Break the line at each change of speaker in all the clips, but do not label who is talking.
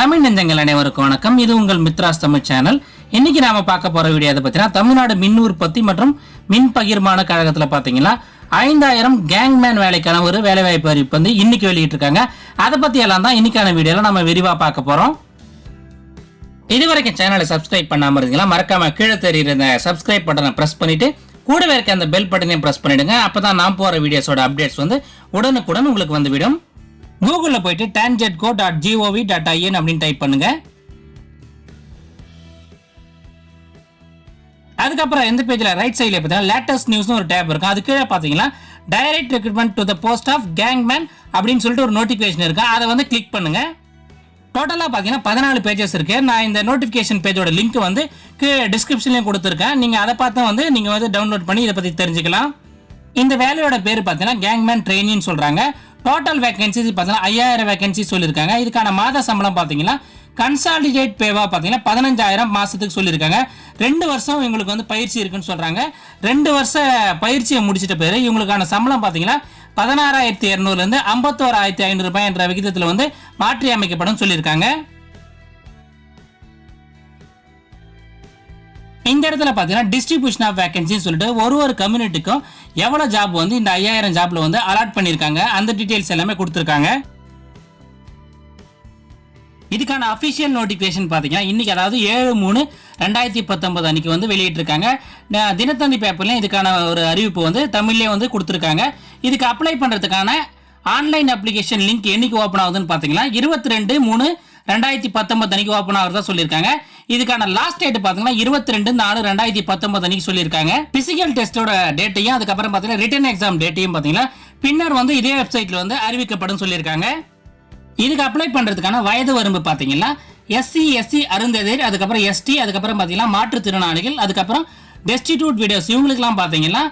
தமிழ் நெஞ்சங்கள் அனைவருக்கும் வணக்கம். இது உங்கள் மித்ராஸ் தமிழ் சேனல். இன்னைக்கு நாம பார்க்க போற வீடியோ அதை பார்த்தீங்கன்னா தமிழ்நாடு மின் உற்பத்தி மற்றும் மின் பகிர்மான கழகத்துல பாத்தீங்கன்னா ஐந்தாயிரம் கேங்மேன் வேலைக்கான ஒரு வேலைவாய்ப்பு அறிவிப்பு வந்து இன்னைக்கு வெளியிட்டிருக்காங்க. அதை பத்தி எல்லாம் தான் இன்னைக்கான வீடியோல நம்ம விரிவா பார்க்க போறோம். இதுவரைக்கும் சேனலை சப்ஸ்கிரைப் பண்ணாம இருந்தீங்களா மறக்காம கீழே தெரியுற இந்த சப்ஸ்கிரைப் பட்டனை பிரஸ் பண்ணிட்டு கூடவே இருக்க அந்த பெல் பட்டனையும் பிரஸ் பண்ணிடுங்க. அப்பதான் நான் போற வீடியோஸோட அப்டேட்ஸ் வந்து உடனுக்குடன் உங்களுக்கு வந்து விடும். கூகுளில் போயிட்டு TANGEDCO dot gov dot in அப்படின்னு டைப் பண்ணுங்க. அதுக்கப்புறம் எந்த பேஜில் ரைட் சைடில் பார்த்தீங்கன்னா லேட்டஸ்ட் நியூஸ்னு ஒரு டேப் இருக்கும் அது கீழே பார்த்தீங்கன்னா direct recruitment to the post of gangman அப்படின்னு சொல்லிட்டு ஒரு நோட்டிஃபிகேஷன் இருக்கு. அதை வந்து கிளிக் பண்ணுங்க. டோட்டலாக பார்த்தீங்கன்னா பதினாலு பேஜஸ் இருக்கு. நான் இந்த நோட்டிஃபிகேஷன் பேஜோட லிங்க் வந்து கீழே டிஸ்கிரிப்ஷன்லையும் கொடுத்துருக்கேன். நீங்கள் அதை பார்த்து வந்து நீங்கள் வந்து டவுன்லோட் பண்ணி இதை பற்றி தெரிஞ்சுக்கலாம். இந்த வேலையோட பேர் பார்த்தீங்கன்னா கேங்மேன் ட்ரெயினின்னு சொல்கிறாங்க டோட்டல் வேகன்சிஸ் பார்த்தீங்கன்னா ஐயாயிரம் வேகன்சி சொல்லியிருக்காங்க. இதுக்கான மாத சம்பளம் பார்த்தீங்கன்னா கன்சாலிடேட் பேவா பார்த்தீங்கன்னா பதினஞ்சாயிரம் மாதத்துக்கு சொல்லியிருக்காங்க. ரெண்டு வருஷம் இவங்களுக்கு வந்து பயிற்சி இருக்குன்னு சொல்கிறாங்க ரெண்டு வருஷ பயிற்சியை முடிச்சிட்ட பேர் இவங்களுக்கான சம்பளம் பார்த்தீங்கன்னா பதினாறாயிரத்தி இரநூறுலேருந்து ஐம்பத்தோராயிரத்தி ஐநூறுரூபாய் என்ற விகிதத்தில் வந்து மாற்றி அமைக்கப்படும் சொல்லியிருக்காங்க. இந்த இடத்துல பார்த்தீங்கன்னா டிஸ்ட்ரிபியூஷன் ஆஃப் வேகன்சின்னு சொல்லிட்டு ஒரு ஒரு கம்யூனிட்டிக்கும் எவ்வளோ ஜாப் வந்து இந்த ஐயாயிரம் ஜாப்ல வந்து அலாட் பண்ணியிருக்காங்க அந்த டீட்டெயில்ஸ் எல்லாமே கொடுத்துருக்காங்க. இதுக்கான அஃபிஷியல் நோட்டிஃபிகேஷன் பார்த்தீங்கன்னா இன்றைக்கி அதாவது ஏழு மூணு ரெண்டாயிரத்தி பத்தொன்பது அன்னைக்கு வந்து வெளியிட்டிருக்காங்க. தினத்தந்தி பேப்பர்லையும் இதுக்கான ஒரு அறிவிப்பு வந்து தமிழ்லேயே வந்து கொடுத்துருக்காங்க. இதுக்கு அப்ளை பண்ணுறதுக்கான ஆன்லைன் அப்ளிகேஷன் லிங்க் என்றைக்கு ஓப்பன் ஆகுதுன்னு பார்த்தீங்கன்னா இருபத்தி ரெண்டு மூணு ரெண்டாயிரத்தி பத்தொன்பது அன்னைக்கு ஓப்பன் ஆகுறதா சொல்லியிருக்காங்க. இதுக்கான லாஸ்ட் டேட் பார்த்தீங்கன்னா இருபத்தி ரெண்டு நாலு ரெண்டாயிரத்தி பத்தொன்பது அன்னைக்கு சொல்லியிருக்காங்க. பிசிக்கல் டெஸ்ட்டோட டேட்டையும் அதுக்கப்புறம் பார்த்தீங்கன்னா ரிட்டன் எக்ஸாம் டேட்டையும் பாத்தீங்கன்னா பின்னர் வந்து இதே வெப்சைட்ல வந்து அறிவிக்கப்படும் சொல்லியிருக்காங்க. இதுக்கு அப்ளை பண்றதுக்கான வயது வரம்பு பாத்தீங்கன்னா எஸ்சி எஸ்சி அருந்ததிர் அதுக்கப்புறம் எஸ்டி அதுக்கப்புறம் பாத்தீங்கன்னா மாற்றுத்திறனாளிகள் அதுக்கப்புறம் டெஸ்டிடியூட் வீடியோஸ் இவங்களுக்குலாம் பாத்தீங்கன்னா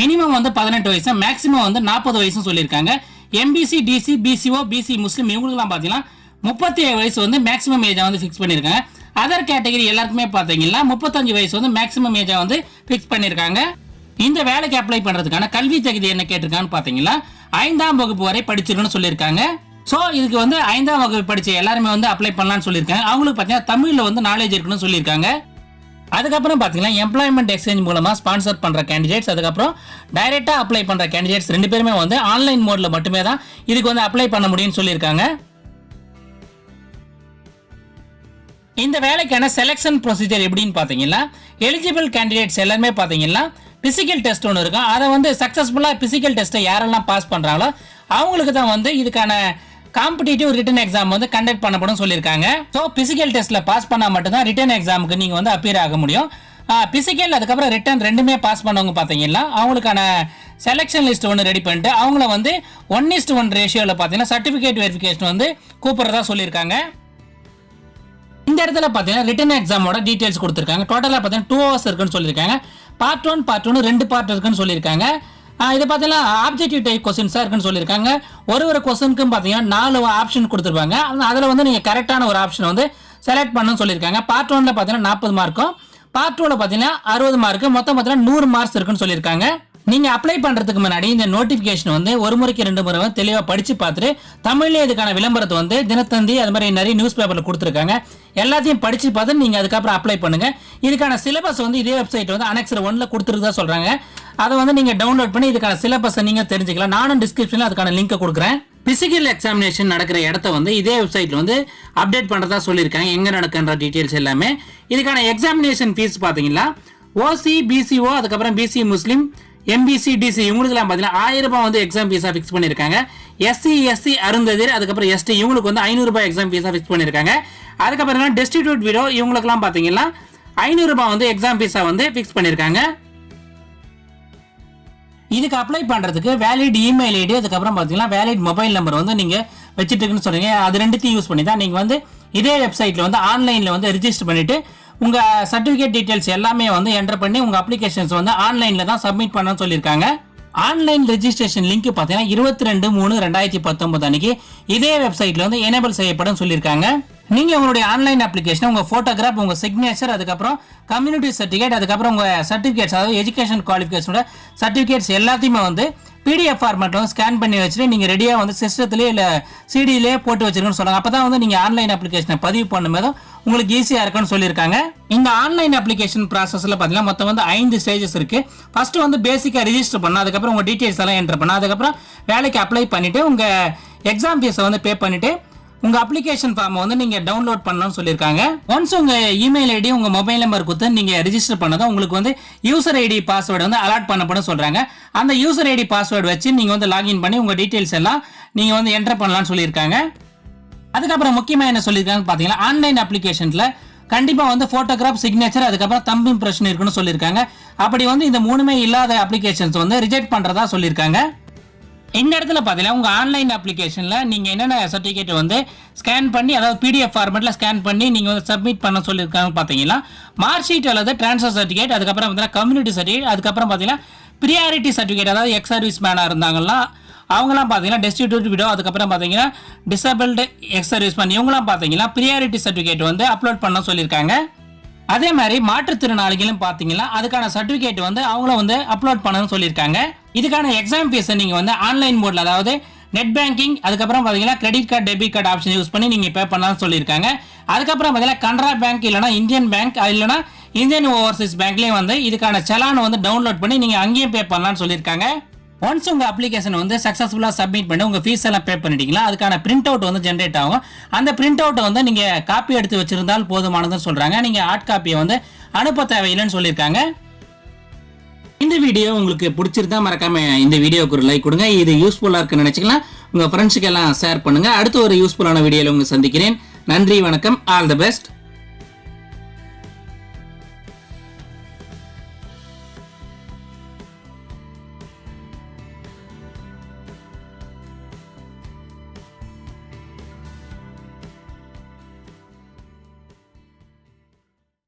மினிமம் வந்து பதினெட்டு வயசு மேக்ஸிமம் வந்து நாற்பது வயசும் சொல்லியிருக்காங்க. எம்பிசி டிசி பிசிஓ பிசி முஸ்லீம் இவங்களுக்குலாம் பாத்தீங்கன்னா முப்பத்தி ஏழு வயசு வந்து மேக்ஸிமம் ஏஜா வந்து ஃபிக்ஸ் பண்ணியிருக்காங்க. அதர் கேட்டகரி எல்லாருக்குமே பார்த்தீங்கன்னா முப்பத்தஞ்சு வயசு வந்து மேக்ஸிமம் ஏஜாக வந்து ஃபிக்ஸ் பண்ணியிருக்காங்க இந்த வேலைக்கு அப்ளை பண்ணுறதுக்கான கல்வி தகுதி என்ன கேட்டிருக்கான்னு பார்த்தீங்கன்னா ஐந்தாம் வகுப்பு வரை படிச்சிருக்கணும்னு சொல்லியிருக்காங்க. ஸோ இதுக்கு வந்து ஐந்தாம் வகுப்பு படித்த எல்லாருமே வந்து அப்ளை பண்ணலாம்னு சொல்லியிருக்காங்க. அவங்களுக்கு பார்த்தீங்கன்னா தமிழில் வந்து நாலேஜ் இருக்கணும்னு சொல்லியிருக்காங்க. அதுக்கப்புறம் பார்த்தீங்கன்னா எம்ப்ளாய்மெண்ட் எக்ஸ்சேஞ்ச் மூலமாக ஸ்பான்சர் பண்ணுற கேண்டிடேட்ஸ் அதுக்கப்புறம் டைரெக்டாக அப்ளை பண்ணுற கேண்டிடேட்ஸ் ரெண்டு பேருமே வந்து ஆன்லைன் மோடில் மட்டுமே தான் இதுக்கு வந்து அப்ளை பண்ண முடியும்னு சொல்லியிருக்காங்க. இந்த வேலைக்கான செலெக்ஷன் ப்ரொசீஜர் எப்படின்னு பார்த்தீங்கன்னா எலிஜிபிள் கேண்டிடேட்ஸ் எல்லாருமே பார்த்தீங்கன்னா பிசிக்கல் டெஸ்ட் ஒன்று இருக்கும். அதை வந்து சக்ஸஸ்ஃபுல்லாக பிசிக்கல் டெஸ்ட்டை யாரெல்லாம் பாஸ் பண்ணுறாங்களோ அவங்களுக்கு தான் வந்து இதுக்கான காம்படிட்டிவ் ரிட்டன் எக்ஸாம் வந்து கண்டக்ட் பண்ணப்படும் சொல்லியிருக்காங்க. ஸோ பிசிக்கல் டெஸ்ட்டில் பாஸ் பண்ணால் மட்டும்தான் ரிட்டன் எக்ஸாமுக்கு நீங்கள் வந்து அப்பியர் ஆக முடியும். பிசிக்கல் அதுக்கப்புறம் ரிட்டன் ரெண்டுமே பாஸ் பண்ணவங்க பார்த்தீங்கன்னா அவங்களுக்கான செலெக்ஷன் லிஸ்ட் ஒன்று ரெடி பண்ணிட்டு அவங்கள வந்து ஒன் இஸ்ட் ஒன் ரேஷியோவில் பார்த்தீங்கன்னா சர்டிஃபிகேட் வெரிஃபிகேஷன் வந்து கூப்பிட்றதா சொல்லியிருக்காங்க. இந்த இடத்துல பார்த்தீங்கன்னா ரிட்டன் எக்ஸாமோட டீடைல்ஸ் கொடுத்துருக்காங்க. டோட்டலாக பார்த்தீங்கன்னா டூ ஹவர்ஸ் இருக்குன்னு சொல்லியிருக்காங்க. பார்ட் ஒன் பார்ட் ஒன்று ரெண்டு பார்ட் இருக்குன்னு சொல்லியிருக்காங்க. இது பார்த்தீங்கன்னா ஆப்ஜெக்டிவ் டைப் கொஸ்டின்ஸாக இருக்குன்னு சொல்லியிருக்காங்க. ஒரு ஒரு கொஸ்டினுக்கும் பார்த்தீங்கன்னா நாலு ஆப்ஷன் கொடுத்துருப்பாங்க. அதில் வந்து நீங்கள் கரெக்டான ஒரு ஆப்ஷனை வந்து செலக்ட் பண்ணணும்னு சொல்லியிருக்காங்க. பார்ட் ஒனில் பார்த்தீங்கன்னா நாற்பது மார்க்கும் பார்ட் டூவில் பார்த்தீங்கன்னா அறுபது மார்க்கு மொத்தம் பார்த்தீங்கன்னா நூறு மார்க்ஸ் இருக்குன்னு சொல்லியிருக்காங்க. நீங்கள் அப்ளை பண்ணுறதுக்கு முன்னாடி இந்த நோட்டிஃபிகேஷன் வந்து ஒரு முறைக்கு ரெண்டு முறை வந்து தெளிவா படிச்சு பார்த்துட்டு தமிழ்லேயே இதுக்கான விளம்பரத்தை வந்து தினத்தந்தி அது மாதிரி நிறைய நியூஸ் பேப்பரில் கொடுத்துருக்காங்க. எல்லாத்தையும் படித்து பார்த்து நீங்கள் அதுக்கப்புறம் அப்ளை பண்ணுங்கள் இதுக்கான சிலபஸ் வந்து இதே வெப்சைட் வந்து அனெக்சர் ஒன்னில் கொடுத்துருக்குதா சொல்கிறாங்க அதை வந்து நீங்கள் டவுன்லோட் பண்ணி இதுக்கான சிலபஸை நீங்கள் தெரிஞ்சுக்கலாம். நானும் டிஸ்கிரிப்ஷனில் அதுக்கான லிங்கை கொடுக்குறேன். பிசிக்கல் எக்ஸாமினேஷன் நடக்கிற இடத்த வந்து இதே வெப்சைட்ல வந்து அப்டேட் பண்ணுறதா சொல்லியிருக்காங்க. எங்கே நடக்குன்ற டீட்டெயில்ஸ் எல்லாமே. இதுக்கான எக்ஸாமினேஷன் ஃபீஸ் பார்த்தீங்கன்னா ஓசி பிசிஓ அதுக்கப்புறம் பிசி முஸ்லீம் எம்பிசி டிசி இவங்களுக்குலாம் பார்த்தீங்கன்னா ஆயிரம் ரூபாய் வந்து எக்ஸாம் ஃபீஸாக ஃபிக்ஸ் பண்ணியிருக்காங்க எஸ்சி எஸ்சி அருந்ததிர் அதுக்கப்புறம் எஸ்டி இவங்களுக்கு வந்து ஐநூறுரூபா எக்ஸாம் ஃபீஸாக ஃபிக்ஸ் பண்ணியிருக்காங்க அதுக்கப்புறம் டெஸ்டிடியூட் வீடோ இவங்களுக்குலாம் பார்த்தீங்கன்னா ஐநூறுரூபா வந்து எக்ஸாம் ஃபீஸாக வந்து ஃபிக்ஸ் பண்ணியிருக்காங்க இதுக்கு அப்ளை பண்ணுறதுக்கு வேலிட் இமெயில் ஐடி அதுக்கப்புறம் பார்த்தீங்கன்னா வேலிட் மொபைல் நம்பர் வந்து நீங்கள் வச்சுட்டு இருக்குன்னு அது ரெண்டுத்தையும் யூஸ் பண்ணி தான் நீங்கள் வந்து இதே வெப்சைட்டில் வந்து ஆன்லைனில் வந்து ரிஜிஸ்டர் பண்ணிவிட்டு உங்கள் சர்டிஃபிகேட் டீட்டெயில்ஸ் எல்லாமே வந்து என்டர் பண்ணி உங்கள் அப்ளிகேஷன்ஸ் வந்து ஆன்லைனில் தான் சப்மிட் பண்ணணும்னு சொல்லியிருக்காங்க. ஆன்லைன் ரெஜிஸ்ட்ரேஷன் லிங்க் பார்த்தீங்கன்னா இருபத்தி ரெண்டு மூணு ரெண்டாயிரத்தி பத்தொன்பது அன்னைக்கு இதே வெப்சைட்ல வந்து எனேபிள் செய்யப்படும் சொல்லியிருக்காங்க. நீங்க உங்களுடைய ஆன்லைன் அப்ளிகேஷன் உங்க போட்டோகிராஃப் உங்க சிக்னேச்சர் அதுக்கப்புறம் கம்யூனிட்டி சர்டிஃபிகேட் அதுக்கப்புறம் உங்க சர்டிஃபிகேட்ஸ் அதாவது எஜுகேஷன் குவாலிஃபிகேஷனோட சர்டிஃபிகேட்ஸ் எல்லாத்தையுமே வந்து பிடிஎஃப் ஃபார்மேட்டில் வந்து ஸ்கேன் பண்ணி வச்சுட்டு நீங்கள் ரெடியாக வந்து சிஸ்டத்துலேயே இல்லை சிடியிலே போட்டு வச்சிருக்கணும்னு சொன்னாங்க அப்போ தான் வந்து நீங்கள் ஆன்லைன் அப்ளிகேஷனை பதிவு பண்ணும்போதும் உங்களுக்கு ஈஸியாக இருக்குன்னு சொல்லியிருக்காங்க. இந்த ஆன்லைன் அப்ளிகேஷன் ப்ராசஸில் பார்த்தீங்கன்னா மொத்தம் வந்து ஐந்து ஸ்டேஜஸ் இருக்குது ஃபஸ்ட்டு வந்து பேசிக்காக ரிஜிஸ்டர் பண்ண அதுக்கப்புறம் உங்கள் டீட்டெயில்ஸ் எல்லாம் என்டர் பண்ணணும். அதுக்கப்புறம் வேலைக்கு அப்ளை பண்ணிவிட்டு உங்கள் எக்ஸாம் ஃபீஸை வந்து பே பண்ணிவிட்டு உங்கள் அப்ளிகேஷன் ஃபார்மை வந்து நீங்கள் டவுன்லோட் பண்ணணும்னு சொல்லியிருக்காங்க. ஒன்ஸ் உங்கள் இமெயில் ஐடி உங்கள் மொபைல் நம்பர் கொடுத்து நீங்கள் ரெஜிஸ்டர் பண்ணதும் உங்களுக்கு வந்து யூசர் ஐடி பாஸ்வேர்டு வந்து அலாட் பண்ணப்படும் சொல்கிறாங்க அந்த யூசர் ஐடி பாஸ்வேர்டு வச்சு நீங்கள் வந்து லாகின் பண்ணி உங்கள் டீட்டெயில்ஸ் எல்லாம் நீங்கள் வந்து என்டர் பண்ணலாம்னு சொல்லியிருக்காங்க. அதுக்கப்புறம் முக்கியமா என்ன சொல்லியிருக்காங்கன்னு பாத்தீங்கன்னா ஆன்லைன் அப்ளிகேஷன்ல கண்டிப்பா வந்து ஃபோட்டோகிராஃப் சிக்னேச்சர் அதுக்கப்புறம் தம்பி இம்ப்ரெஷன் இருக்குன்னு சொல்லியிருக்காங்க. அப்படி வந்து இந்த மூணுமே இல்லாத அப்ளிகேஷன்ஸ் வந்து ரிஜெக்ட் பண்றதா சொல்லியிருக்காங்க. இந்த இடத்துல பார்த்தீங்கன்னா உங்கள் ஆன்லைன் அப்ளிகேஷனில் நீங்கள் என்னென்ன சர்டிஃபிகேட் வந்து ஸ்கேன் பண்ணி அதாவது பிடிஎஃப் ஃபார்மெட்டில் ஸ்கேன் பண்ணி நீங்கள் வந்து சப்மிட் பண்ண சொல்லியிருக்காங்க பார்த்தீங்கன்னா மார்க் ஷீட் அல்லது ட்ரான்ஸ்ஃபர் சர்டிஃபிகேட் அதுக்கப்புறம் பார்த்தீங்கன்னா கம்யூனிட்டி சர்டிஃபிகேட் அதுக்கப்புறம் பார்த்தீங்கன்னா ப்ரியாரிட்டி சர்டிஃபிகேட் அதாவது எக்ஸ் சர்வீஸ் மேனாக இருந்தாங்கன்னா அவங்களாம் பார்த்தீங்கன்னா டெஸ்டிடியூட் விடோ அதுக்கப்புறம் பார்த்தீங்கன்னா டிசபிள்டு எக்ஸ் சர்வீஸ் பண்ணி இவங்களாம் பார்த்தீங்கன்னா ப்ரியாரிட்டி சர்டிஃபிகேட் வந்து அப்லோட் பண்ண சொல்லியிருக்காங்க. அதே மாதிரி மாற்றுத்திறனாளிகளும் பார்த்தீங்கன்னா அதுக்கான சர்டிஃபிகேட் வந்து அவங்களும் வந்து அப்லோட் பண்ணணும்னு சொல்லியிருக்காங்க. இதுக்கான எக்ஸாம் ஃபீஸை நீங்கள் வந்து ஆன்லைன் மோடில் அதாவது நெட் பேங்கிங் அதுக்கப்புறம் பார்த்தீங்கன்னா credit card debit card option use பண்ணி நீங்கள் பே பண்ணலாம்னு சொல்லியிருக்காங்க. அதுக்கப்புறம் பார்த்தீங்கன்னா கனரா பேங்க் இல்லைனா இந்தியன் பேங்க் இல்லைனா இந்தியன் ஓவர்சீஸ் பேங்க்லேயும் வந்து இதுக்கான செலான் வந்து டவுன்லோட் பண்ணி நீங்கள் அங்கேயும் பே பண்ணலாம்னு சொல்லியிருக்காங்க. ஒன்ஸ் உங்கள் அப்ளிகேஷன் வந்து சக்ஸஸ்ஃபுல்லாக சப்மிட் பண்ணி உங்கள் ஃபீஸ் எல்லாம் பே பண்ணிட்டீங்களா அதுக்கான பிரிண்ட் அவுட் வந்து ஜென்ரேட் ஆகும். அந்த பிரிண்ட் அவுட்டை வந்து நீங்கள் காப்பி எடுத்து வச்சிருந்தால் போதுமானதுன்னு சொல்கிறாங்க நீங்கள் ஹார்ட் காப்பியை வந்து அனுப்ப தேவையில்லைன்னு சொல்லியிருக்காங்க. இந்த வீடியோ உங்களுக்கு பிடிச்சிருந்தா மறக்காம இந்த வீடியோவுக்கு ஒரு லைக் கொடுங்க. இது யூஸ்ஃபுல்லாக இருக்குன்னு நினச்சிக்கலாம். உங்கள் ஃப்ரெண்ட்ஸுக்கு எல்லாம் ஷேர் பண்ணுங்கள் அடுத்த ஒரு யூஸ்ஃபுல்லான வீடியோவில் உங்களை சந்திக்கிறேன். நன்றி வணக்கம். All the best